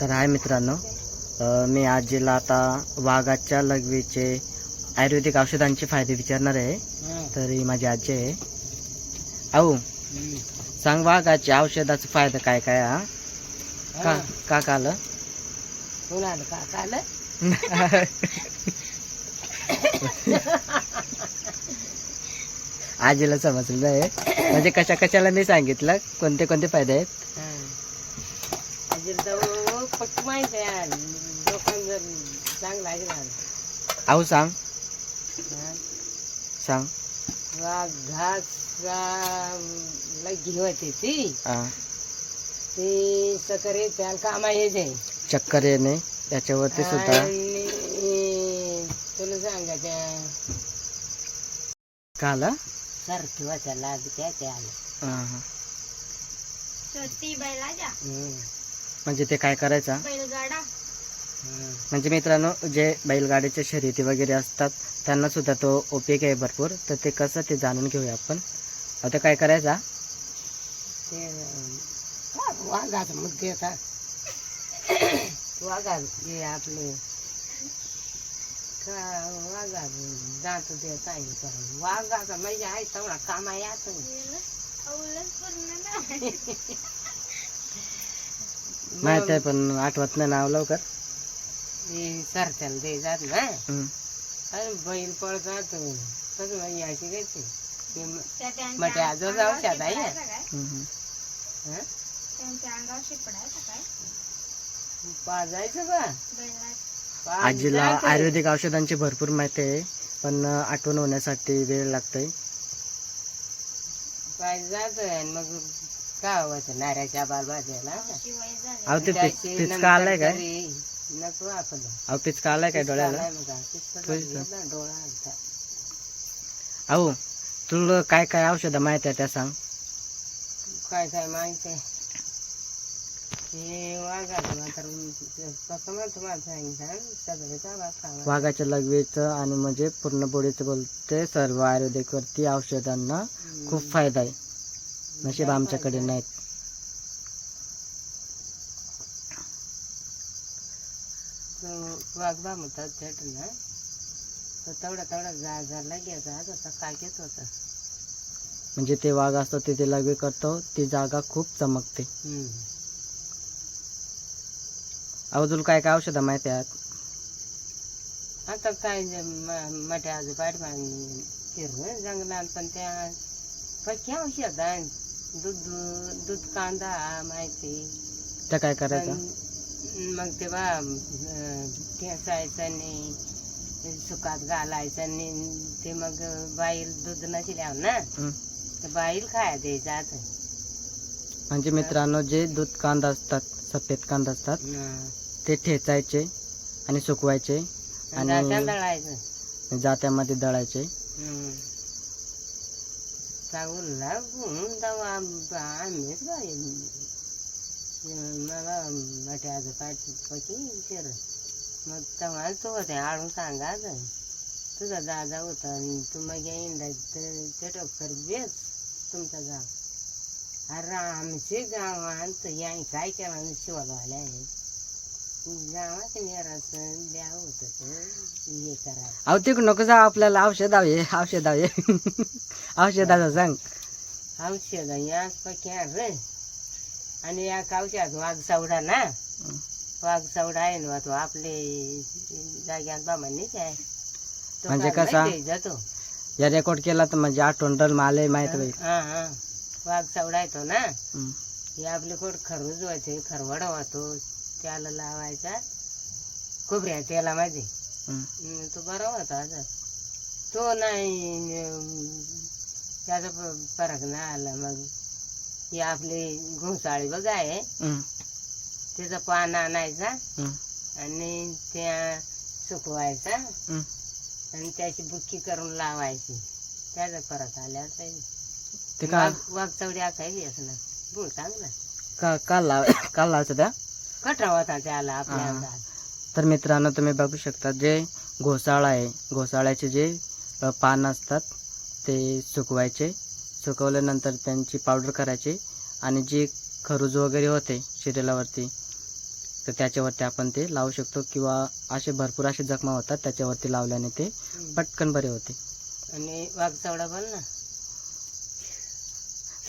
तर आहे मित्रांनो मी आजीला आता वाघाच्या लघवीचे आयुर्वेदिक औषधांचे फायदे विचारणार आहे. तर ही माझी आजी आहे. आऊ सांग वाघाच्या औषधाचा फायदा काय काय हा? का का का काल? आजीला समजलं आहे. म्हणजे कशा कशाला नाही सांगितलं? कोणते कोणते फायदे आहेत? पक्की माहीत आहे लोकांना जर चांगला ऐकला आऊ सांग. सांग. लगी होते ती. हा. ती सकरे त्याला कामा येते. चक्कर येणे याच्यावरती सुद्धा. आणि तुला सांगायचं का आलं सारखी वाचायला त्या त्या. आलं हा, हा. ती बैलाच्या हम्म, म्हणजे ते काय करायचं? बैलगाडा. म्हणजे मित्रांनो जे बैलगाडीच्या शर्यती वगैरे असतात त्यांना सुद्धा तो उपयोग आहे भरपूर. तर ते कसं ते जाणून घेऊया आपण. आता काय करायचा? ते वाघाचं मुद्दे आता. वाघा हे आपले का वाघा जात ते काय करा वाघाचा म्हणजे आहे तेवढा कामा नाही. माहीत आहे पण आठवत नाही नाव लवकर सरत्याला ते जात ना हम्म. अरे बैल कसं अशी ते म- जाऊ शकत आहे ना? शिपडायचं काय? हम्म. हं? त्यांच्या अंगावर शिपडायचं काय पाजायचं का बैलात आजीला. आयुर्वेदिक औषधांची भरपूर माहिती आहे पण आठवण होण्यासाठी वेळ लागतोय पाजायचं आणि मग काय व्हायचं नाऱ्याच्या बालबाजाला शिवाय झाले. अहो ते पिच- त्याची पिचका आलाय नंतर काय तरी नको आपण. अहो पिचका आलाय काय डोळ्याला? आलाय बघा. पिचका होय झाली का? ना, डोळा आलता. अहो तुला काय काय औषधं माहिती आहे त्या सांग? काय काय माहीत आहे? हे वाघाचं मात्र कसं म्हणतो मला सांगितलं? सगळं का खावा. वाघाच्या लघवीचं आणि म्हणजे पूर्ण बॉडीचं बोलते सर्व आयुर्वेदिक वरती औषधांना खूप फायदा आहे. नशीब आमच्याकडे नाहीत. वाघबा म्हणतात त्यात ना तो तेवढा तेवढा जा झाला घ्यायचा तसा काय घेत होता. म्हणजे ते वाघ असतो तिथे लघवी करतो ती जागा खूप चमकते. तुला काय काय औषधं माहिती आहेत? आता काय मोठ्या आजूबाजू फिरणं जंगलात पण त्या पक्की औषध आहे दूध दूध कांदा माहिती. त्या काय करायचं? मग तेव्हा अं, ठेचायचं नाही सुकात घालायचं नाही ते मग बाईल दूध नसल्यावर ना. तर बाईल खाया द्यायचं आता. म्हणजे मित्रांनो जे दूध कांदा असतात सफेद कांदा असतात. ते ठेचायचे आणि सुकवायचे आणि दळायचं. जात्यामध्ये दळायचे. हं. चांगून लागून तेव्हा आम्हीच बाई अं, मला मोठ्या आज पाठी विचार मग तेव्हा तो होते आळून सांगायचं तुझा दादा होता आणि तू मग येईन ते टोकर बेस तुमचा गाव अरे आमचे गावात याय काय केलं शिवायला आहे गावात द्या होतं हे करायचं अहो तिकडून नको जा आपल्याला औषध हवे औषध हवे. औषधाचं सांग. औषध याच पक्या रे. आणि या कावच्यात वाघ सावडा ना. वाघ सावडा आहे ना तो आपले जाग्यात बाबांनीच आहे तो. म्हणजे काय कसा? माहिती जातो. या रेकॉर्ड केला तर म्हणजे आठवण रल माले माहीत होईल. हा हा वाघ सावडा येतो ना. हं. हे आपले कोट खरबूज व्हायचे खरवडा होतो. त्याला लावायचा खोबऱ्या तेलामध्ये. हं. हं, तो बरा होता आता तो नाही अं, त्याचा फरक नाही आला मग. हे आपले घोसाळी बघ आहे. हं. त्याचा पान आणायचा हं. आणि त्या सुकवायचा हं. आणि त्याची बुक्की करून लावायची. त्याचा फरक आला ते का वाघ चवडी असायची असं गुळ चांगला. का काल लाव काल लावायचं त्या? त्याला आपल्या हा. तर मित्रांनो तुम्ही बघू शकता जे घोसाळा आहे घोसाळ्याचे जे अ, पान असतात ते सुकवायचे. सुकवल्यानंतर त्यांची पावडर करायची आणि जी खरूज वगैरे होते शरीरावरती तर त्याच्यावरती आपण ते लावू शकतो किंवा असे भरपूर असे जखमा होतात त्याच्यावरती लावल्याने ते. पटकन बरे होते. आणि वाघ चवडा बोल ना?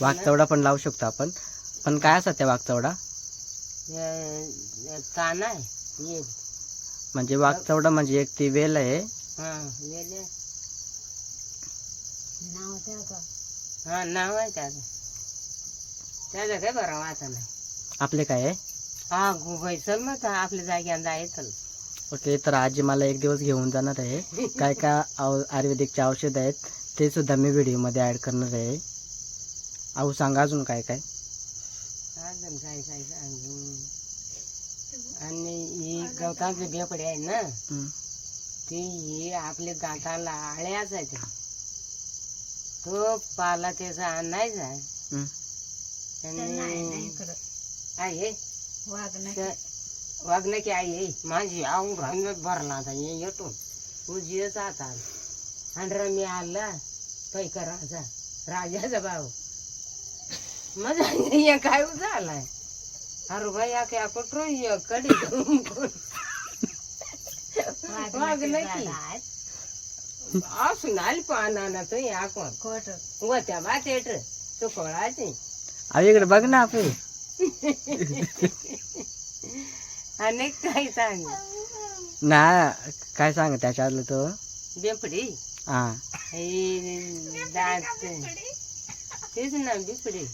वाघचवडा पण लावू शकतो आपण. पण काय असतात त्या वाघचवडा? या- तान आहे ये म्हणजे वाघचवडा म्हणजे एक ती वेल आहे. हा वेले हा नाव आहे त्याचं. त्याचं काय बरं वाचा नाही. आपले काय आहे? हा गुगल चल मग आपल्या जाग्यांदा आहे चल. ओके तर आजी मला एक दिवस घेऊन जाणार आहे. काय काय आव- आयुर्वेदिकचे औषध आहेत ते सुद्धा मी व्हिडिओमध्ये ॲड करणार आहे. अहो सांगा अजून काय काय. काय काय सांगू? आणि ही गवताचे बेपडे आहे ना. ते हे आपल्या दाताला आळ्याच आहे ते तो पाला त्याचा आणायचा. आणि आहे वागणं की. आई माझी आऊ रंगत भरला आता ये येतो. उजीच आता. आणि मी आला. पैकराचा राजाचा भाऊ. मजा ये काय झालाय अरे बाई या क्या कुठं ये कडी वागणं की असून आली पाना ना तो या कोण व त्या बातेट चुकळाची अहो इकडे बघ ना आपले अनेक काही सांग ना काय सांग त्याच्यातलं तो बेपडी हा हे दात तेच ना बिपडी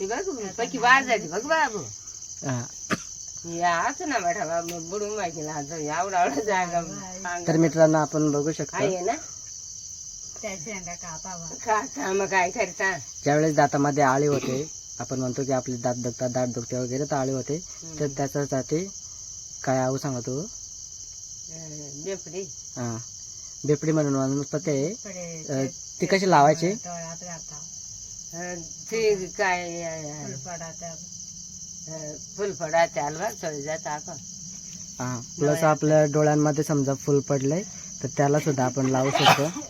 ते बघ पकी वाजायची बघ बाबू. हा. याच ना बेटा बाबू बुडून माहिती ना एवढा एवढा जागा तर मित्रांनो आपण बघू शकतो. आहे ना? का मग काय करता? ज्यावेळेस दातामध्ये आळी होते आपण म्हणतो की आपले दात दुखतात दात दुखते वगैरे तर आळी होते. तर त्याच्यासाठी काय आऊ सांगा तू अं, बेपडी हा. बेपडी म्हणून वनस्पती आहे. ती कशी लावायची? ते काय फुलफडा त्याला चढ जात आपण हा प्लस आपल्या डोळ्यांमध्ये समजा फुल पडलंय तर त्याला सुद्धा आपण लावू शकतो. मग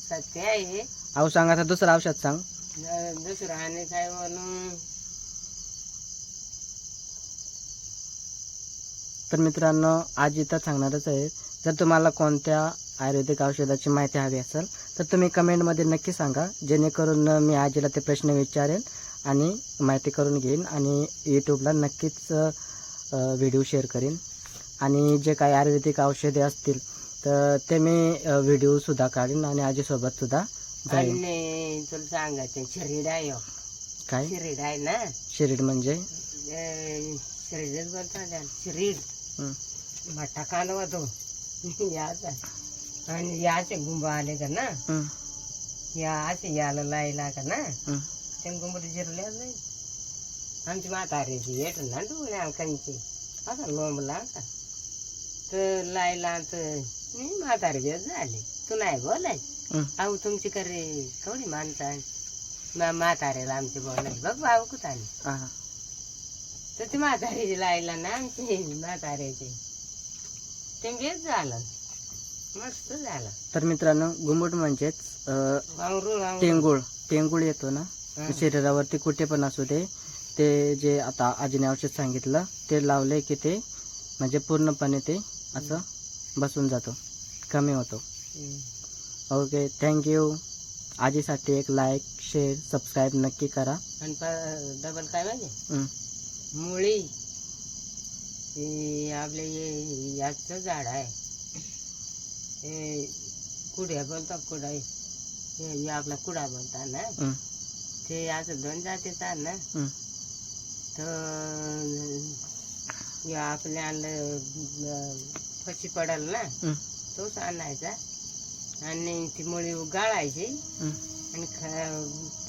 सत्य आहे. आऊ सांगा आता दुसरं औषध सांग. दुसरं आणि काय म्हणून तर मित्रांनो आज इथं सांगणारच आहे जर तुम्हाला कोणत्या आयुर्वेदिक औषधाची माहिती हवी असेल तर तुम्ही कमेंटमध्ये नक्की सांगा. जेणेकरून मी आजीला ते प्रश्न विचारेन आणि माहिती करून घेईन आणि यूट्यूबला नक्कीच व्हिडिओ शेअर करीन. आणि जे काही आयुर्वेदिक औषधे असतील तर ते मी व्हिडिओसुद्धा काढीन आणि आजीसोबतसुद्धा जाईन. तुला सांगायचं शिरीड आहे हो. काय? शिरीड आहे ना? शिरीड म्हणजे? हं, भट्टा कालवा तो. याचा आणि याचे गुंबा आले का ना? या असे याला लायला का ना. ते गुंबडी जिरल्या जाईल आमची म्हातारीची येत ना डोळ्या कंची असा लोंबला का तर लायला तर मी म्हातारी बेस झाली. तू नाही बोलाय. अहो तुमची करे कवडी माणसं आहे मा- म्हाताऱ्याला आमची बोलाय बघ भाऊ कुठाने हा. तर ती म्हातारीची लायला ना आमची म्हाताऱ्याची. ते बेस झालं. मस्त झालं तर मित्रांनो घुमट म्हणजेच टेंगुळ. टेंगुळ येतो ना. शरीरावरती कुठे पण असू दे ते जे आता आजीने औषध सांगितलं ते लावले की ते म्हणजे पूर्णपणे ते असं बसून जातो कमी होतो. ओके थँक्यू आजीसाठी एक लाईक शेअर सबस्क्राईब नक्की करा. आणि डबल काय माहिती? हं, मुळी. हे आपले हे याचं झाड आहे. हे कुड्या बोलतात कुडा हे आपला कुडा बोलतात ना? ते असं दोन जातीचा ना? तर या आपल्या फशी पडल ना? हं, तोच आणायचा. आणि ती मुळी गाळायची. हं. आणि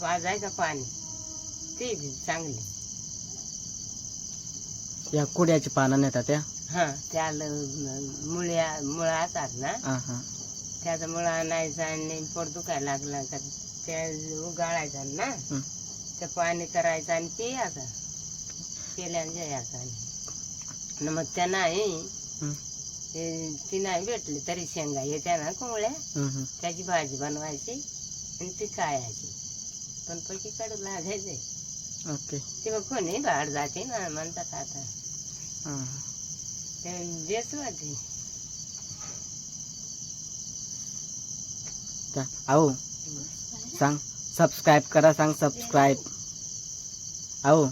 पाजायचं पाणी. ते चांगले. या कुड्याची पानं नेतात त्या? हा त्याला मुळ्या मुळा असतात ना? हां हां. त्याचा मुळा आणायचा आणि पोट दुखायला लागला का त्या उगाळायचा ना? हं. ते पाणी करायचं आणि पियाचा पेल्याने जायचा आणि मग त्या नाही हं, ते ती नाही भेटली तरी शेंगा येत्या ना कोंबड्या. हं, हं. त्याची भाजी बनवायची आणि ती खायची. पण पैकी कडू लागायचे ओके. ते मग कोणी बाहेर जाते ना म्हणतात आता. हां तर आहो सांग सबस्क्राईब करा सांग सबस्क्राईब आहो.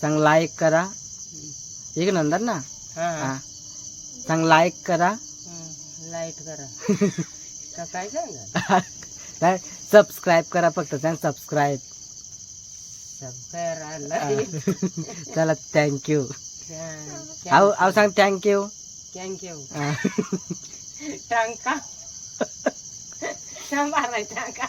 सांग लाईक करा. एक नंतर ना? हा. सांग लाईक करा. लाइट करा. काय सांगा सबस्क्राईब करा फक्त सांग सबस्क्राईब चला थँक्यू आहो आहो सांग थँक्यू थँक्यू टांका सांभाळाय टांका